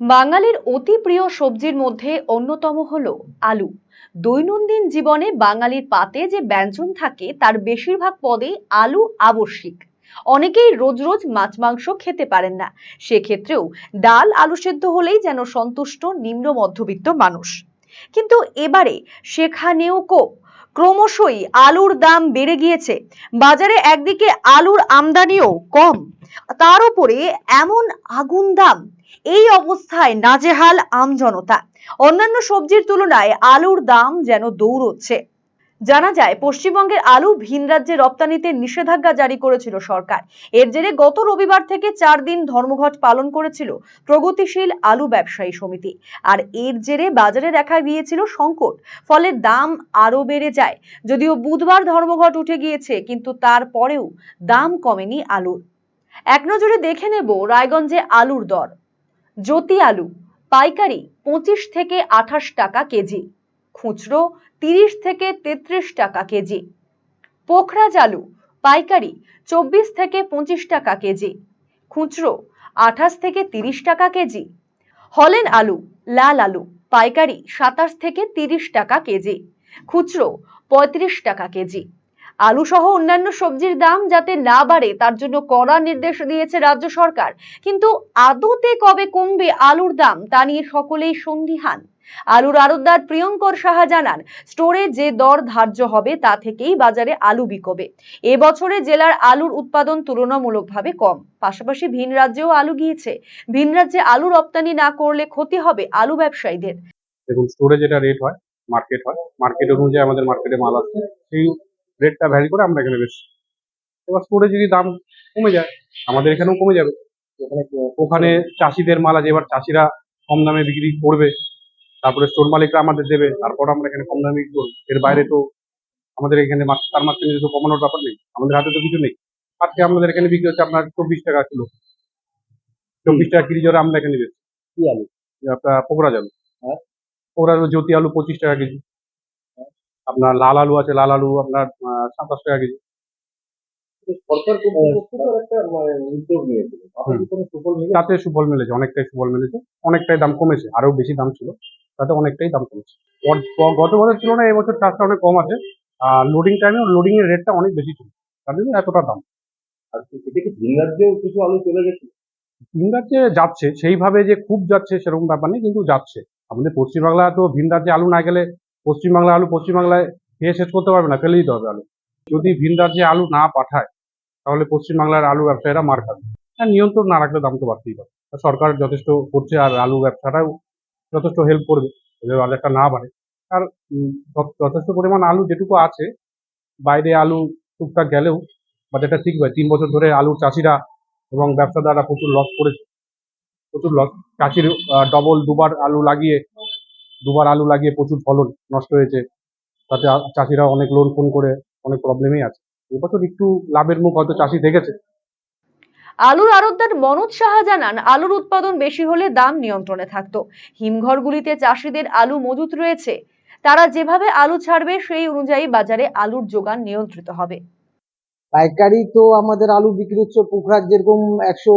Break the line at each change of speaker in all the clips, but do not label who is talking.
বাঙালির অতি প্রিয় সবজির মধ্যে অন্যতম হলো আলু। দৈনন্দিন জীবনে বাঙালির পাতে যে ব্যঞ্জন থাকে, তার বেশিরভাগ পদে আলু আবশ্যিক। অনেকেই রোজ রোজ মাছ মাংস খেতে পারেন না। সেক্ষেত্রেও ডাল আলু সেদ্ধ হলেই যেন সন্তুষ্ট, নিম্ন মধ্যবিত্ত মানুষ। কিন্তু এবারে সেখানেও কোপ। ক্রমশই আলুর দাম বেড়ে গিয়েছে। বাজারে একদিকে আলুর আমদানিও কম। তার উপরে এমন আগুন দাম এই অবস্থায় নাজেহাল আমজনতা অন্যান্য সবজির তুলনায় আলুর দাম যেন দৌড়চ্ছে। জানা যায়, পশ্চিমবঙ্গের আলু ভিন রাজ্যে রপ্তানিতে নিষেধাজ্ঞা জারি করেছিল সরকার। এর জেরে গত রবিবার থেকে চার দিন ধর্মঘট পালন করেছিল প্রগতিশীল আলু ব্যবসায়ী সমিতি। আর এর জেরে বাজারে দেখা গিয়েছিল সংকট, ফলে দাম আরও বেড়ে যায়। যদিও বুধবার ধর্মঘট উঠে গিয়েছে, কিন্তু তারপরেও দাম কমেনি আলুর। এক নজরে দেখে নেব রায়গঞ্জে আলুর দর। জ্যোতি আলু, পাইকারি পঁচিশ থেকে আঠাশ টাকা কেজি, খুচরো তিরিশ থেকে তেত্রিশ টাকা কেজি, পোখরাজ আলু, পাইকারি চব্বিশ থেকে পঁচিশ টাকা কেজি, খুচরো আঠাশ থেকে তিরিশ টাকা কেজি, হলেন আলু, লাল আলু, পাইকারি সাতাশ থেকে তিরিশ টাকা কেজি, খুচরো পঁয়ত্রিশ টাকা কেজি। আলু সহ অন্যান্য সবজির দাম যাতে না বাড়ে, তার জন্য কড়া নির্দেশ দিয়েছে রাজ্য সরকার। কিন্তু আদতে কবে কমবে আলুর দাম, তা নিয়ে সকলেই সন্দিহান। আলুর আড়তদার প্রিয়ঙ্কর সাহা জানান, স্টোরে যে দর ধার্য হবে, তা থেকেই বাজারে আলু বিকবে। এবছরে জেলার আলুর উৎপাদন তুলনামূলকভাবে কম। পাশাপাশি ভিন রাজ্যেও আলু গিয়েছে। ভিন রাজ্যে আলু রপ্তানি না করলে ক্ষতি হবে আলু ব্যবসায়ীদের।
দেখুন, স্টোরে যেটা রেট হয় মার্কেট হয় মার্কেট অনুযায়ী আমাদের মার্কেটে মাল আসছে। সেই রেটটা ভ্যারি করে আমরা এখানে বেশি। এবার স্টোরে যদি দাম কমে যায় আমাদের এখানেও কমে যাবে। ওখানে চাষিদের মাল আছে এবার চাষিরা কম দামে বিক্রি করবে। তারপরে স্টোর মালিকরা আমাদের দেবে তারপর আমরা এখানে কম দামে বিক্রি করব। এর বাইরে তো আমাদের এখানে তার মার্কেটে তো কমানোর ব্যাপার নেই। আমাদের হাতে তো কিছু নেই। আজকে আমাদের এখানে বিক্রি হচ্ছে আপনার চব্বিশ টাকা কিলো। চব্বিশ টাকা কেজি জোরে আমরা এখানে বেচছি
কি আলু?
আপনার পোকরা আলু
হ্যাঁ।
পোকরা জ্যোতি আলু পঁচিশ টাকা কেজি। আপনার লাল আলু আছে লাল আলু আপনার সাতাশ টাকা কেজি।
মানে
তাতে সুফল মিলেছে অনেকটাই সুফল মিলেছে। অনেকটাই দাম কমেছে আরও বেশি দাম ছিল। তাতে অনেকটাই দাম কমেছে। গত- গত ছিল না এবছর চাষটা অনেক কম আছে। আর লোডিং টাইমে লোডিং এর রেটটা অনেক বেশি ছিল। তার জন্য এতটা দাম।
আর এটা কি ভিন রাজ্যেও কিছু আলু চলে গেছে?
ভিন রাজ্যে যাচ্ছে সেইভাবে যে খুব যাচ্ছে সেরকম ব্যাপার নেই কিন্তু যাচ্ছে। আমাদের পশ্চিমবাংলা তো ভিন রাজ্যে আলু না গেলে পশ্চিমবাংলা আলু পশ্চিমবাংলায় খেয়ে শেষ করতে পারবে না ফেলে দিতে হবে আলু। যদি ভিন রাজ্যে আলু না পাঠায়, তাহলে পশ্চিমবাংলার আলু ব্যবসায়ীরা মার খাবে। হ্যাঁ নিয়ন্ত্রণ না রাখলে দাম তো বাড়তেই পারে। সরকার যথেষ্ট করছে আর আলু ব্যবসাটাও যথেষ্ট হেল্প করবে যাতে বাজারটা না বাড়ে। আর যথেষ্ট পরিমাণ আলু যেটুকু আছে, বাইরে আলু টুকটাক গেলেও বাজারটা ঠিক হয় তিন বছর ধরে আলুর চাষিরা এবং ব্যবসাদাররা প্রচুর লস করেছে। প্রচুর লস চাষির ডবল দুবার আলু লাগিয়ে দুবার আলু লাগিয়ে প্রচুর ফলন নষ্ট হয়েছে। তাতে চাষিরা অনেক লোন ফোন করে অনেক প্রবলেমেই আছে। এবছর একটু লাভের মুখ হয়তো চাষি দেখেছে।
আলুর আড়তদার মনোজ সাহা জানান আলুর উৎপাদন বেশি হলে দাম নিয়ন্ত্রণে থাকতো। হিমঘরগুলিতে চাষিদের আলু মজুত রয়েছে। তারা যেভাবে আলু ছাড়বে সেই অনুযায়ী বাজারে আলুর যোগান নিয়ন্ত্রিত হবে।
পাইকারি তো আমাদের আলু বিক্রি হচ্ছে পোখরাজ যেরকম একশো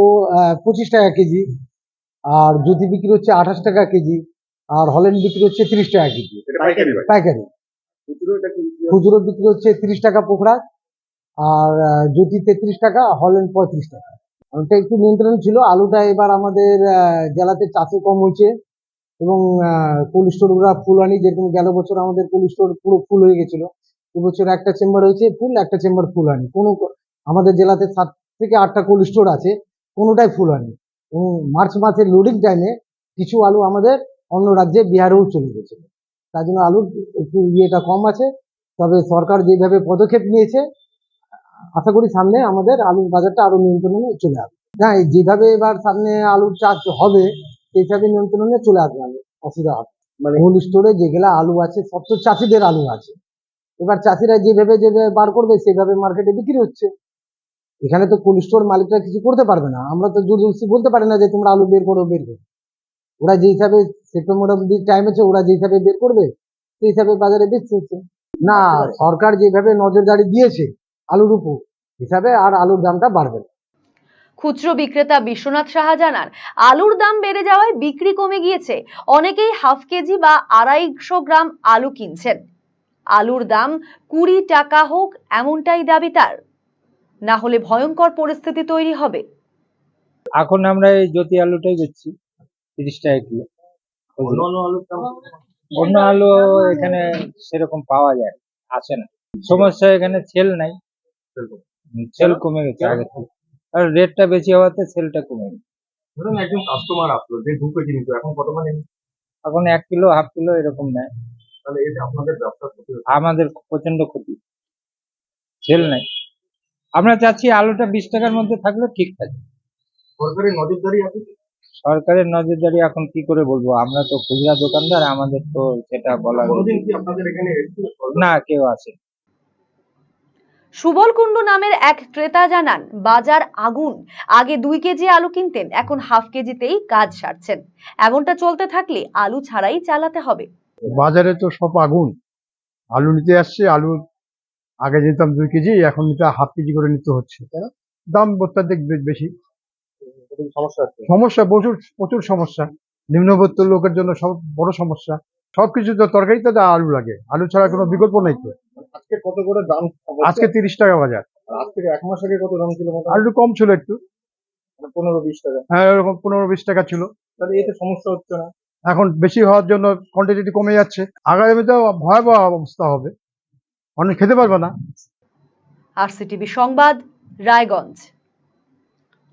পঁচিশ টাকা কেজি আর জ্যোতি বিক্রি হচ্ছে আঠাশ টাকা কেজি আর হল্যান্ড বিক্রি হচ্ছে তিরিশ টাকা কেজি।
পাইকারি
খুচরো বিক্রি হচ্ছে তিরিশ টাকা পোখরাজ আর জ্যোতি তেত্রিশ টাকা হল্যান্ড পঁয়ত্রিশ টাকা। ওটা একটু নিয়ন্ত্রণ ছিল আলুটা এবার আমাদের জেলাতে চাষে কম হয়েছে এবং কোল্ড স্টোরগুলো ফুল আনি যেরকম গেল বছর আমাদের কোল্ড স্টোর পুরো ফুল হয়ে গেছিল। এবছর একটা চেম্বার হয়েছে ফুল একটা চেম্বার ফুল আনি কোনো আমাদের জেলাতে সাত থেকে আটটা কোল্ড স্টোর আছে কোনোটাই ফুল আনি এবং মার্চ মাসের লোডিং টাইমে কিছু আলু আমাদের অন্য রাজ্যে বিহারেও চলে গেছিল তার জন্য আলুর একটু ইয়েটা কম আছে। তবে সরকার যেভাবে পদক্ষেপ নিয়েছে আশা করি সামনে আমাদের আলুর বাজারটা আরও নিয়ন্ত্রণে চলে আসবে। হ্যাঁ যেভাবে এবার সামনে আলুর চাষ হবে সেইভাবে নিয়ন্ত্রণে চলে আসবে আলু। অসুবিধা হবে
মানে
হোল স্টোরে যেগুলা আলু আছে সব তো চাষিদের আলু আছে। এবার চাষিরা যেভাবে যেভাবে বার করবে সেভাবে মার্কেটে বিক্রি হচ্ছে। এখানে তো কোল্ড স্টোর মালিকরা কিছু করতে পারবে না। আমরা তো জোর বলতে পারি না যে তোমরা আলু বের করো বের করো। ওরা যে হিসাবে সেপ্টেম্বর অব্দি টাইম আছে ওরা যে হিসাবে বের করবে সেই হিসাবে বাজারে বেচতে হচ্ছে না সরকার যেভাবে নজরদারি দিয়েছে আলুর উপর হিসাবে আর আলুর দামটা বাড়বে না।
খুচরো বিক্রেতা বিশ্বনাথ সাহা জানান আলুর দাম বেড়ে যাওয়ায় বিক্রি কমে গিয়েছে। অনেকেই হাফ কেজি বা আড়াইশো গ্রাম আলু কিনছেন। আলুর দাম কুড়ি টাকা হোক এমনটাই দাবি তার। না হলে ভয়ঙ্কর পরিস্থিতি তৈরি হবে।
এখন আমরা এই জ্যোতি আলুটাই বেচছি তিরিশ টাকা কিলো। অন্য আলু এখানে সেরকম পাওয়া যায় আসে না। সমস্যা এখানে সেল নাই। সেল কমে গেছে আগে আর রেটটা বেশি হওয়াতে সেলটা কমে গেছে।
ধরুন একজন কাস্টমার আসলো যে দু কেজি নিত এখন কত মানে?
এখন এক কিলো হাফ কিলো এরকম নেয়।
তাহলে এটা আপনাদের ব্যবসা ক্ষতি
আমাদের প্রচণ্ড ক্ষতি। সেল নাই। আমরা চাচ্ছি আলুটা বিশ টাকার মধ্যে থাকলে ঠিক থাকে।
সরকারি নজরদারি আছে?
সরকারের নজরদারি এখন কি করে বলব? আমরা তো খুচরা দোকানদার আমাদের তো সেটা
সরকার?
না কেউ আসে
সুবল কুণ্ডু নামের এক ক্রেতা জানান বাজার আগুন আগে দুই কেজি আলু কিনতেন এখন হাফ কেজিতেই কাজ সারছেন। এমনটা চলতে থাকলে আলু ছাড়াই চালাতে হবে।
বাজারে তো সব আগুন। আলু নিতে আসছে আলু আগে যেতাম দুই কেজি এখন নিতে হাফ কেজি করে নিতে হচ্ছে তাই না? দাম অত্যাধিক বেশি।
সমস্যা
প্রচুর প্রচুর সমস্যা। নিম্নবর্ত লোকের জন্য সব বড় সমস্যা। সবকিছু তো তরকারিতে তো আলু লাগে। আলু ছাড়া কোনো বিকল্প নেই তো।
আজকে কত করে দাম?
আজকে তিরিশ টাকা বাজার।
আর আজ থেকে এক মাস আগে কত দাম ছিল
আলু কম ছিল একটু।
পনেরো বিশ টাকা।
হ্যাঁ এরকম পনেরো বিশ টাকা ছিল।
তাহলে এতে সমস্যা হচ্ছে না।
এখন বেশি হওয়ার জন্য কোয়ান্টিটি কমে যাচ্ছে। আগামীতে ভয়াবহ অবস্থা হবে। অনেক খেতে পারবে না।
আর সিটিভি সংবাদ রায়গঞ্জ।